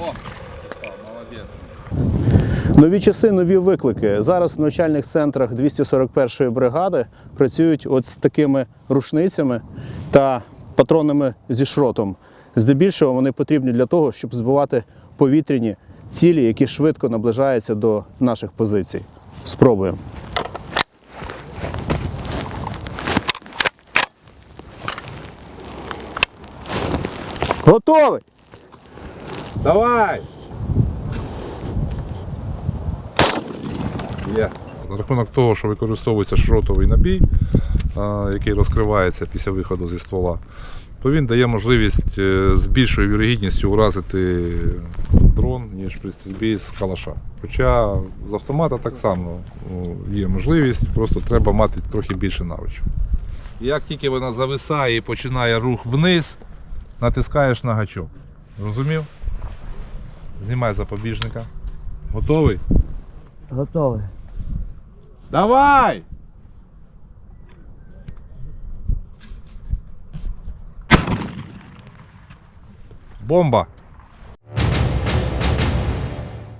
О, молодець. Нові часи, нові виклики. Зараз в навчальних центрах 241-ї бригади працюють от з такими рушницями та патронами зі шротом. Здебільшого вони потрібні для того, щоб збивати повітряні цілі, які швидко наближаються до наших позицій. Спробуємо. Готовий! Давай! Є. За рахунок того, що використовується шротовий набій, який розкривається після виходу зі ствола, то він дає можливість е, з більшою вірогідністю уразити дрон, ніж при стрільбі з калаша. Хоча з автомата так само ну, є можливість, просто треба мати трохи більше навичок. Як тільки вона зависає і починає рух вниз, натискаєш на гачок. Розумів? Знімай запобіжника. Готовий? Готовий. Давай! Бомба!